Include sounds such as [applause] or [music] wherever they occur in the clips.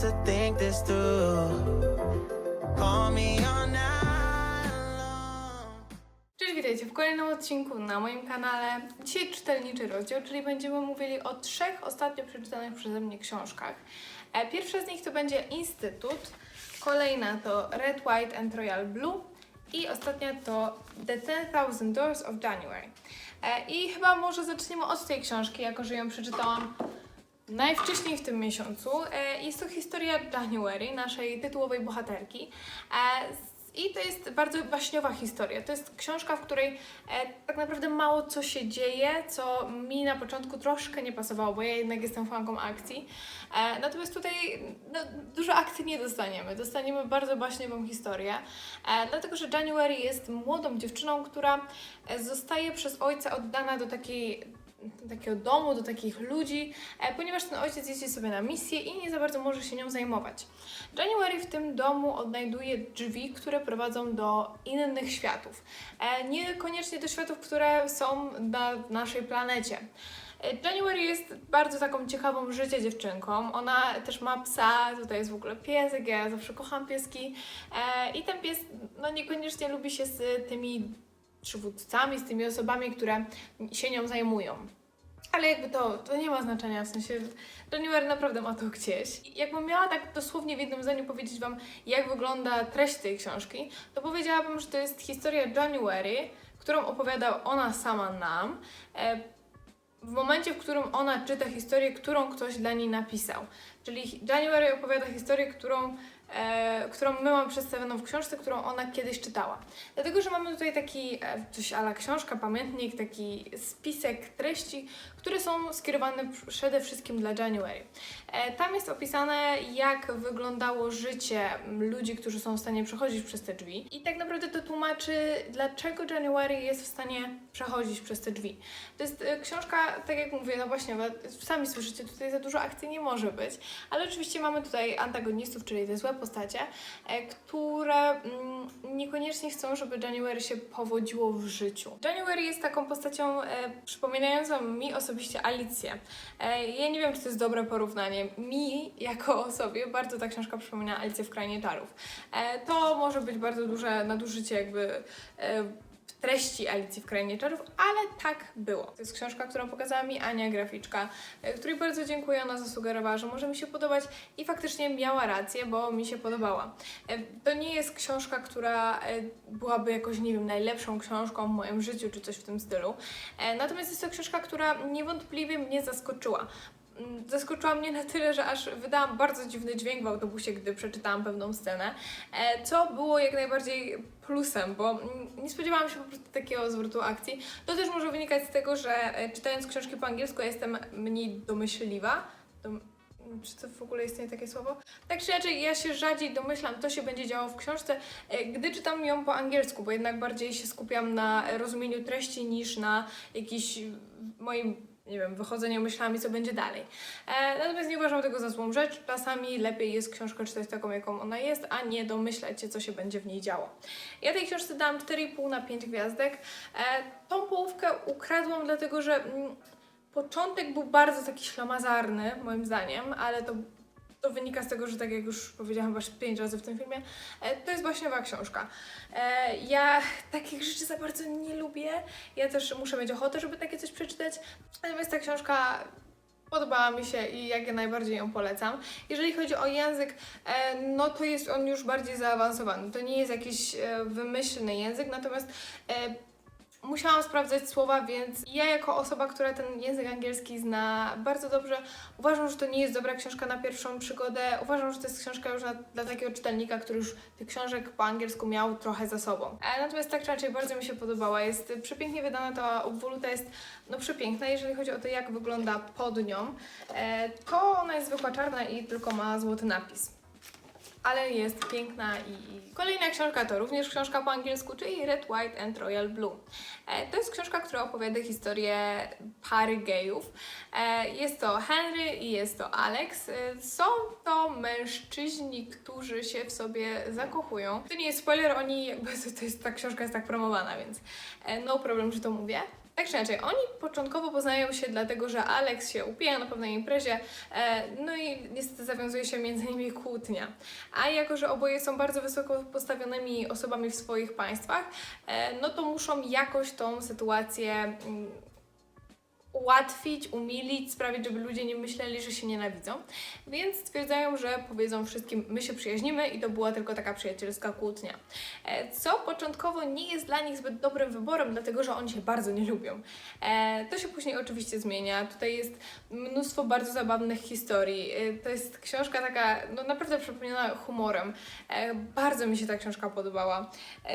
chance to think this through. Call me long. Cześć, witajcie w kolejnym odcinku na moim kanale. Dzisiaj czytelniczy rozdział, czyli będziemy mówili o trzech ostatnio przeczytanych przeze mnie książkach. E, Pierwsza z nich to będzie Instytut, kolejna to Red, White and Royal Blue i ostatnia to The 10,000 Doors of January. E, I chyba może zaczniemy od tej książki, jako że ją przeczytałam najwcześniej w tym miesiącu. E, Jest to historia January, naszej tytułowej bohaterki. E, I to jest bardzo baśniowa historia. To jest książka, w której e, tak naprawdę mało co się dzieje, co mi na początku troszkę nie pasowało, bo ja jednak jestem fanką akcji. Natomiast tutaj no, dużo akcji nie dostaniemy. Dostaniemy bardzo baśniową historię, dlatego że January jest młodą dziewczyną, która zostaje przez ojca oddana do takiej takiego domu, do takich ludzi, e, ponieważ ten ojciec jeździ sobie na misję i nie za bardzo może się nią zajmować. January w tym domu odnajduje drzwi, które prowadzą do innych światów. E, Niekoniecznie do światów, które są na naszej planecie. E, January jest bardzo taką ciekawą życie dziewczynką. Ona też ma psa, tutaj jest w ogóle piesek, ja zawsze kocham pieski. I ten pies no, niekoniecznie lubi się z tymi przywódcami, z tymi osobami, które się nią zajmują. Ale jakby to, to nie ma znaczenia, w sensie January naprawdę ma to gdzieś. Jakbym miała tak dosłownie w jednym zdaniu powiedzieć Wam, jak wygląda treść tej książki, to powiedziałabym, że to jest historia January, którą opowiada ona sama nam, e, w momencie, w którym ona czyta historię, którą ktoś dla niej napisał. Czyli January opowiada historię, którą, e, którą my mamy przedstawioną w książce, którą ona kiedyś czytała. Dlatego, że mamy tutaj taki e, coś ala książka, pamiętnik, taki spisek treści, które są skierowane przede wszystkim dla January. E, tam jest opisane, jak wyglądało życie ludzi, którzy są w stanie przechodzić przez te drzwi. I tak naprawdę to tłumaczy, dlaczego January jest w stanie przechodzić przez te drzwi. To jest e, książka, tak jak mówię, no właśnie, sami słyszycie, tutaj za dużo akcji nie może być, ale oczywiście mamy tutaj antagonistów, czyli te złe postacie, e, które mm, niekoniecznie chcą, żeby January się powodziło w życiu. January jest taką postacią e, przypominającą mi osobiście Alicję. E, ja nie wiem, czy to jest dobre porównanie. Mi, jako osobie, bardzo ta książka przypomina Alicję w Krainie Czarów. To może być bardzo duże nadużycie jakby treści Alicji w Krainie Czarów, ale tak było. To jest książka, którą pokazała mi Ania, graficzka, e, której bardzo dziękuję. Ona zasugerowała, że może mi się podobać i faktycznie miała rację, bo mi się podobała. E, To nie jest książka, która e, byłaby jakoś, nie wiem, najlepszą książką w moim życiu, czy coś w tym stylu. Natomiast jest to książka, która niewątpliwie mnie zaskoczyła. Mm, Zaskoczyła mnie na tyle, że aż wydałam bardzo dziwny dźwięk w autobusie, gdy przeczytałam pewną scenę, e, co było jak najbardziej plusem, bo mm, nie spodziewałam się po prostu takiego zwrotu akcji. To też może wynikać z tego, że e, czytając książki po angielsku ja jestem mniej domyślliwa. Dom czy to w ogóle istnieje takie słowo? Tak czy inaczej, ja się rzadziej domyślam, co się będzie działo w książce, e, gdy czytam ją po angielsku, bo jednak bardziej się skupiam na rozumieniu treści niż na jakiś moim nie wiem, wychodzeniu myślami, co będzie dalej. E, natomiast nie uważam tego za złą rzecz. Czasami lepiej jest książkę czytać taką, jaką ona jest, a nie domyślać się, co się będzie w niej działo. Ja tej książce dałam 4,5 na 5 gwiazdek. E, tą połówkę ukradłam, dlatego że mm, początek był bardzo taki ślamazarny, moim zdaniem, ale to to wynika z tego, że tak jak już powiedziałam chyba pięć razy w tym filmie, e, to jest baśniowa książka. E, Ja takich rzeczy za bardzo nie lubię. Ja też muszę mieć ochotę, żeby takie coś przeczytać. Natomiast ta książka podobała mi się i jak najbardziej ją polecam. Jeżeli chodzi o język, e, no to jest on już bardziej zaawansowany. To nie jest jakiś wymyślny język, natomiast musiałam sprawdzać słowa, więc ja jako osoba, która ten język angielski zna bardzo dobrze, uważam, że to nie jest dobra książka na pierwszą przygodę. Uważam, że to jest książka już na, dla takiego czytelnika, który już tych książek po angielsku miał trochę za sobą. E, natomiast tak czy inaczej bardzo mi się podobała. Jest przepięknie wydana, ta obwoluta jest no przepiękna. Jeżeli chodzi o to, jak wygląda pod nią, e, to ona jest zwykła czarna i tylko ma złoty napis ale jest piękna i kolejna książka to również książka po angielsku, czyli Red, White and Royal Blue. E, To jest książka, która opowiada historię pary gejów. E, Jest to Henry i jest to Alex. E, Są to mężczyźni, którzy się w sobie zakochują. To nie jest spoiler, oni jakby [laughs] to jest, ta książka jest tak promowana, więc e, no problem, że to mówię. Tak czy inaczej, oni początkowo poznają się dlatego, że Alex się upija na pewnej imprezie, e, no i niestety zawiązuje się między nimi kłótnia. A jako, że oboje są bardzo wysoko postawionymi osobami w swoich państwach, e, no to muszą jakoś tą sytuację mm, ułatwić, umilić, sprawić, żeby ludzie nie myśleli, że się nienawidzą. Więc stwierdzają, że powiedzą wszystkim, my się przyjaźnimy i to była tylko taka przyjacielska kłótnia. E, Co początkowo nie jest dla nich zbyt dobrym wyborem, dlatego że oni się bardzo nie lubią. E, To się później oczywiście zmienia. Tutaj jest mnóstwo bardzo zabawnych historii. E, To jest książka taka, no naprawdę przepełniona humorem. Bardzo mi się ta książka podobała.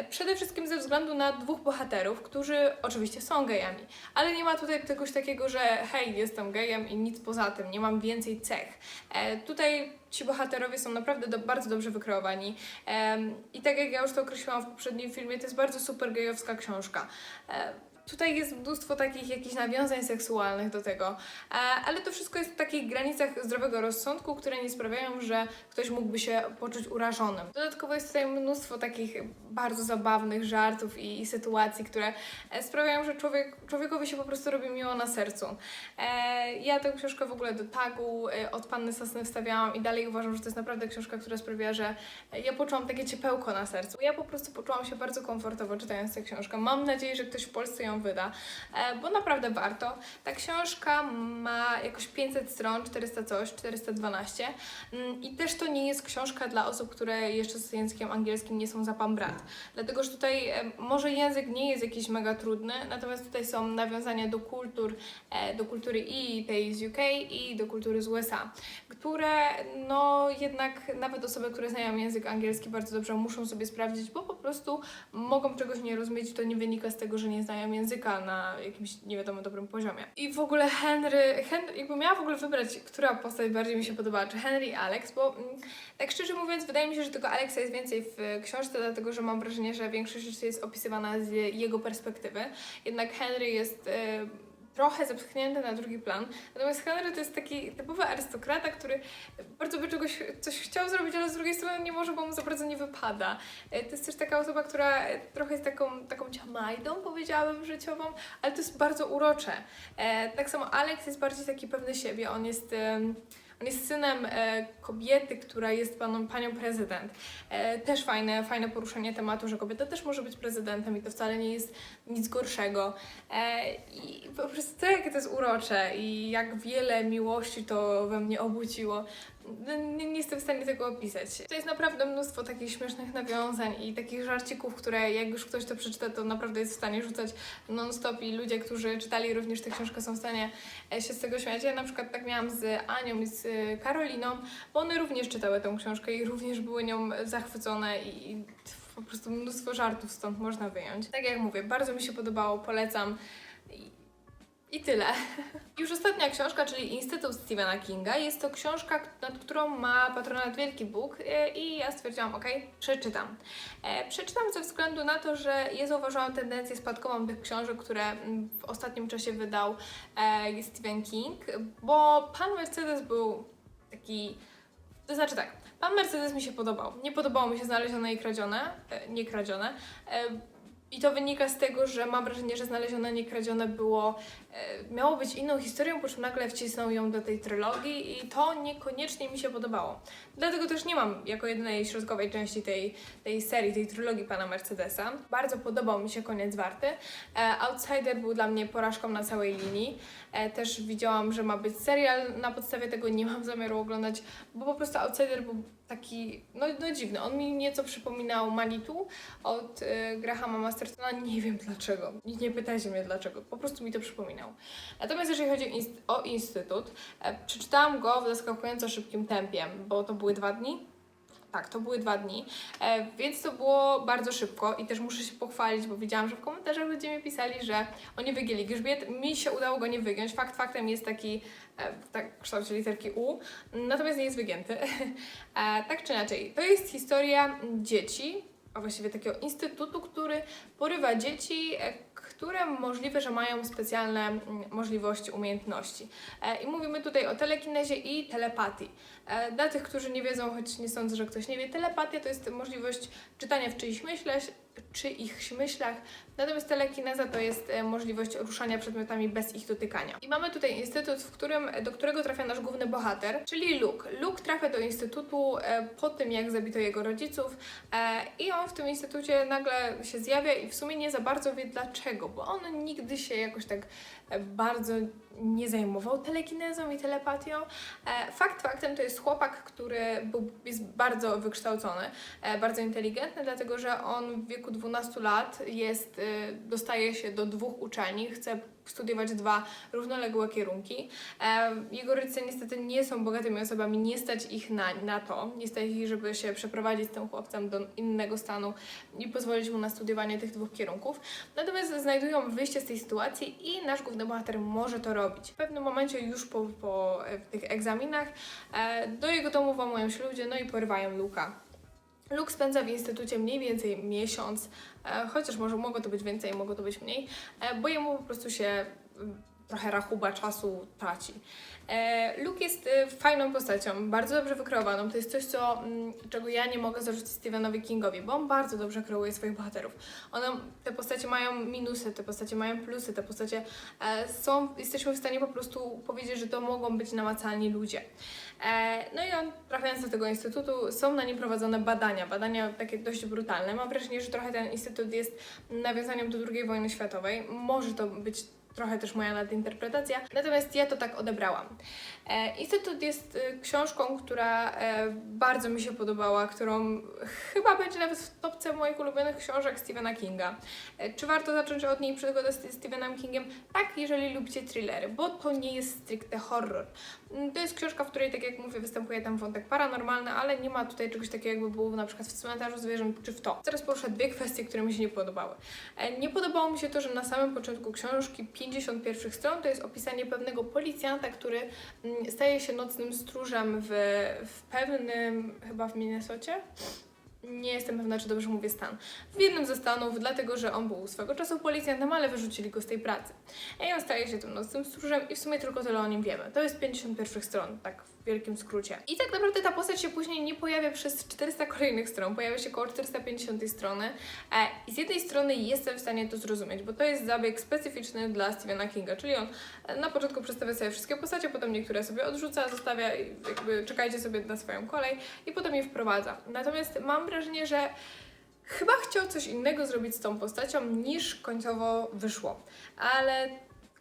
Przede wszystkim ze względu na dwóch bohaterów, którzy oczywiście są gejami, ale nie ma tutaj czegoś takiego, że hej, jestem gejem i nic poza tym, nie mam więcej cech. E, Tutaj ci bohaterowie są naprawdę do, bardzo dobrze wykreowani. Em, I tak jak ja już to określiłam w poprzednim filmie, to jest bardzo super gejowska książka. E, Tutaj jest mnóstwo takich jakichś nawiązań seksualnych do tego, e, ale to wszystko jest w takich granicach zdrowego rozsądku, które nie sprawiają, że ktoś mógłby się poczuć urażonym. Dodatkowo jest tutaj mnóstwo takich bardzo zabawnych żartów i, i sytuacji, które e, sprawiają, że człowiek, człowiekowi się po prostu robi miło na sercu. E, ja tę książkę w ogóle do tagu od Panny Sosny wstawiałam i dalej uważam, że to jest naprawdę książka, która sprawiła, że ja poczułam takie ciepełko na sercu. Ja po prostu poczułam się bardzo komfortowo czytając tę książkę. Mam nadzieję, że ktoś w Polsce ją wyda, e, bo naprawdę warto. Ta książka ma jakoś 500 stron, 400 coś, 412 Mm, i też to nie jest książka dla osób, które jeszcze z językiem angielskim nie są za pan brat. Dlatego, że tutaj e, może język nie jest jakiś mega trudny, natomiast tutaj są nawiązania do kultur, e, do kultury i tej z UK i do kultury z USA, które no jednak nawet osoby, które znają język angielski bardzo dobrze muszą sobie sprawdzić, bo po prostu mogą czegoś nie rozumieć, to nie wynika z tego, że nie znają języka na jakimś nie wiadomo dobrym poziomie. I w ogóle Henry, Henry jakby miała w ogóle wybrać, która postać bardziej mi się podobała, czy Henry i Alex, bo mm, tak szczerze mówiąc wydaje mi się, że tego Alexa jest więcej w książce, dlatego że mam wrażenie, że większość rzeczy jest opisywana z jego perspektywy. Jednak Henry jest e, trochę zepchnięty na drugi plan. Natomiast Henry to jest taki typowy arystokrata, który bardzo by czegoś, coś chciał zrobić, ale z drugiej strony nie może, bo mu za bardzo nie wypada. E, To jest też taka osoba, która trochę jest taką, taką ciamajdą, powiedziałabym, życiową, ale to jest bardzo urocze. E, Tak samo Alex jest bardziej taki pewny siebie. On jest... on jest synem e, kobiety, która jest paną, panią prezydent. E, też fajne, fajne poruszenie tematu, że kobieta też może być prezydentem i to wcale nie jest nic gorszego. E, I po prostu to, jakie to jest urocze i jak wiele miłości to we mnie obudziło. No, Nie, nie jestem w stanie tego opisać. To jest naprawdę mnóstwo takich śmiesznych nawiązań i takich żarcików, które jak już ktoś to przeczyta, to naprawdę jest w stanie rzucać non-stop i ludzie, którzy czytali również tę książkę są w stanie e, się z tego śmiać. Ja na przykład tak miałam z Anią i z e, Karoliną, bo one również czytały tę książkę i również były nią zachwycone i, i po prostu mnóstwo żartów stąd można wyjąć. Tak jak mówię, bardzo mi się podobało, polecam. I, tyle. [laughs] Już ostatnia książka, czyli Instytut Stephena Kinga. Jest to książka, nad którą ma patronat Wielki Bóg e, i ja stwierdziłam, ok, przeczytam. E, przeczytam ze względu na to, że ja zauważyłam tendencję spadkową tych książek, które w ostatnim czasie wydał e, Stephen King, bo Pan Mercedes był taki... To znaczy tak, Pan Mercedes mi się podobał. Nie podobało mi się znalezione i kradzione, nie kradzione. I to wynika z tego, że mam wrażenie, że znalezione niekradzione było, e, miało być inną historią, po czym nagle wcisnął ją do tej trylogii i to niekoniecznie mi się podobało. Dlatego też nie mam jako jedynej środkowej części tej, tej serii, tej trylogii pana Mercedesa. Bardzo podobał mi się koniec warty. E, Outsider był dla mnie porażką na całej linii. E, też widziałam, że ma być serial na podstawie tego, nie mam zamiaru oglądać, bo po prostu Outsider był taki, no, no dziwny. On mi nieco przypominał Manitou od y, Grahama Mastertona. [laughs] Nie wiem dlaczego. Nie, nie pytajcie mnie dlaczego. Po prostu mi to przypominał. Natomiast jeżeli chodzi o, o Instytut, e, przeczytałam go w zaskakująco szybkim tempie, bo to były dwa dni. Tak, to były dwa dni, e, więc to było bardzo szybko i też muszę się pochwalić, bo widziałam, że w komentarzach ludzie mi pisali, że oni wygięli grzbiet. Mi się udało go nie wygiąć. Fakt faktem jest taki e, w tak kształcie literki U, natomiast nie jest wygięty. [laughs] e, tak czy inaczej, to jest historia dzieci, a właściwie takiego instytutu, który porywa dzieci, e, które możliwe, że mają specjalne mm, możliwości, umiejętności. I mówimy tutaj o telekinezie i telepatii. E, Dla tych, którzy nie wiedzą, choć nie sądzę, że ktoś nie wie, telepatia to jest możliwość czytania w czyichś myślach, czyichś myślach. Natomiast telekineza to jest e, możliwość ruszania przedmiotami bez ich dotykania. I mamy tutaj instytut, w którym, do którego trafia nasz główny bohater, czyli Luke. Luke trafia do instytutu e, po tym, jak zabito jego rodziców i on w tym instytucie nagle się zjawia i w sumie nie za bardzo wie dlaczego, bo on nigdy się jakoś tak bardzo nie zajmował telekinezą i telepatią. E, Fakt faktem to jest chłopak, który był, jest bardzo wykształcony, e, bardzo inteligentny, dlatego że on w wieku 12 lat jest, e, dostaje się do dwóch uczelni, chce studiować dwa równoległe kierunki. Jego rodzice niestety nie są bogatymi osobami, nie stać ich na, na to, nie stać ich, żeby się przeprowadzić z tym chłopcem do innego stanu i pozwolić mu na studiowanie tych dwóch kierunków. Natomiast znajdują wyjście z tej sytuacji i nasz główny bohater może to robić. W pewnym momencie już po, po tych egzaminach e, do jego domu włamują się ludzie, no i porywają Luka. Luke spędza w instytucie mniej więcej miesiąc, e, chociaż może mogło to być więcej, mogło to być mniej, e, bo jemu po prostu się mm, trochę rachuba czasu traci. E, Luke jest fajną postacią, bardzo dobrze wykreowaną. To jest coś, co, mm, czego ja nie mogę zarzucić Stephenowi Kingowi, bo on bardzo dobrze kreuje swoich bohaterów. One, te postacie mają minusy, te postacie mają plusy, te postacie są, jesteśmy w stanie po prostu powiedzieć, że to mogą być namacalni ludzie. E, no i on, trafiając do tego instytutu, są na nim prowadzone badania, badania takie dość brutalne. Mam wrażenie, że trochę ten instytut jest nawiązaniem do II wojny światowej. Może to być trochę też moja nadinterpretacja, natomiast ja to tak odebrałam. E, Instytut jest e, książką, która bardzo mi się podobała, którą chyba będzie nawet w topce moich ulubionych książek Stephena Kinga. Czy warto zacząć od niej przygodę z Stephenem Kingiem? Tak, jeżeli lubicie thrillery, bo to nie jest stricte horror. Mm, To jest książka, w której, tak jak mówię, występuje tam wątek paranormalny, ale nie ma tutaj czegoś takiego, jakby było na przykład w cmentarzu zwierząt, czy w to. Teraz poruszę dwie kwestie, które mi się nie podobały. E, Nie podobało mi się to, że na samym początku książki, 51 stron, to jest opisanie pewnego policjanta, który mm, staje się nocnym stróżem w, w pewnym, chyba w Minnesocie, nie jestem pewna, czy dobrze mówię stan. W jednym ze stanów, dlatego że on był swego czasu policjantem, ale wyrzucili go z tej pracy. I on staje się tym nocnym stróżem i w sumie tylko tyle o nim wiemy. To jest 51 stron, tak w wielkim skrócie. I tak naprawdę ta postać się później nie pojawia przez 400 kolejnych stron, pojawia się około 450 strony. E, I z jednej strony jestem w stanie to zrozumieć, bo to jest zabieg specyficzny dla Stephena Kinga, czyli on e, na początku przedstawia sobie wszystkie postacie, potem niektóre sobie odrzuca, zostawia jakby czekajcie sobie na swoją kolej i potem je wprowadza. Natomiast mam wrażenie, że chyba chciał coś innego zrobić z tą postacią niż końcowo wyszło. Ale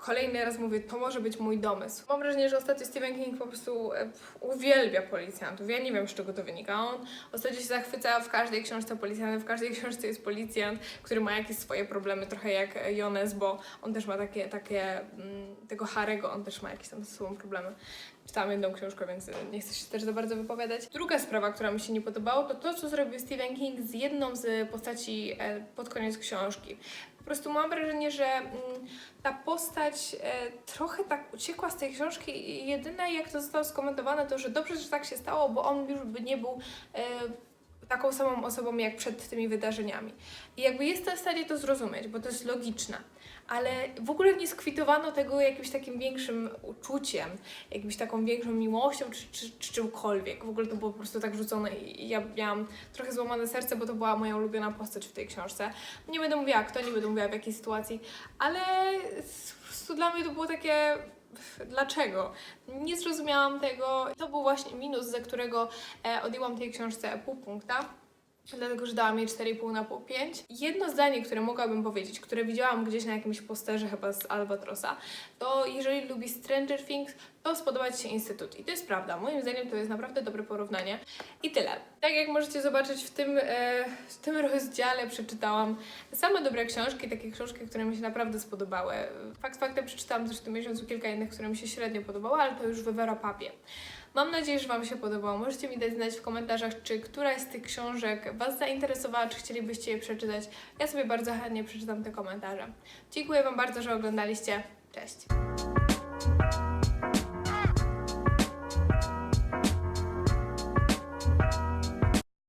kolejny raz mówię, to może być mój domysł. Mam wrażenie, że ostatnio Stephen King po prostu e, uwielbia policjantów. Ja nie wiem, z czego to wynika. On ostatnio się zachwyca w każdej książce policjantem, w każdej książce jest policjant, który ma jakieś swoje problemy, trochę jak Jones, bo on też ma takie, takie mm, tego Harego, on też ma jakieś tam ze sobą problemy. Czytałam jedną książkę, więc nie chcę się też za bardzo wypowiadać. Druga sprawa, która mi się nie podobała, to to, co zrobił Stephen King z jedną z postaci e, pod koniec książki. Po prostu mam wrażenie, że mm, ta postać e, trochę tak uciekła z tej książki i jedyne jak to zostało skomentowane to, że dobrze, że tak się stało, bo on już by nie był e, taką samą osobą jak przed tymi wydarzeniami. I jakby jestem w stanie to zrozumieć, bo to jest logiczne, ale w ogóle nie skwitowano tego jakimś takim większym uczuciem, jakimś taką większą miłością czy, czy, czy czymkolwiek. W ogóle to było po prostu tak rzucone i ja miałam trochę złamane serce, bo to była moja ulubiona postać w tej książce. Nie będę mówiła kto, nie będę mówiła w jakiej sytuacji, ale po prostu dla mnie to było takie dlaczego? Nie zrozumiałam tego. To był właśnie minus, za którego e, odjęłam tej książce pół punkta. Dlatego, że dałam jej 4,5 na pół 5. Jedno zdanie, które mogłabym powiedzieć, które widziałam gdzieś na jakimś posterze chyba z Albatrosa, to jeżeli lubi Stranger Things, to spodoba się Instytut. I to jest prawda. Moim zdaniem to jest naprawdę dobre porównanie. I tyle. Tak jak możecie zobaczyć w tym, e, w tym rozdziale przeczytałam same dobre książki, takie książki, które mi się naprawdę spodobały. Fakt faktem przeczytałam też w tym miesiącu kilka innych, które mi się średnio podobały, ale to już w Europapie. Mam nadzieję, że Wam się podobało. Możecie mi dać znać w komentarzach, czy któraś z tych książek Was zainteresowała, czy chcielibyście je przeczytać. Ja sobie bardzo chętnie przeczytam te komentarze. Dziękuję Wam bardzo, że oglądaliście. Cześć!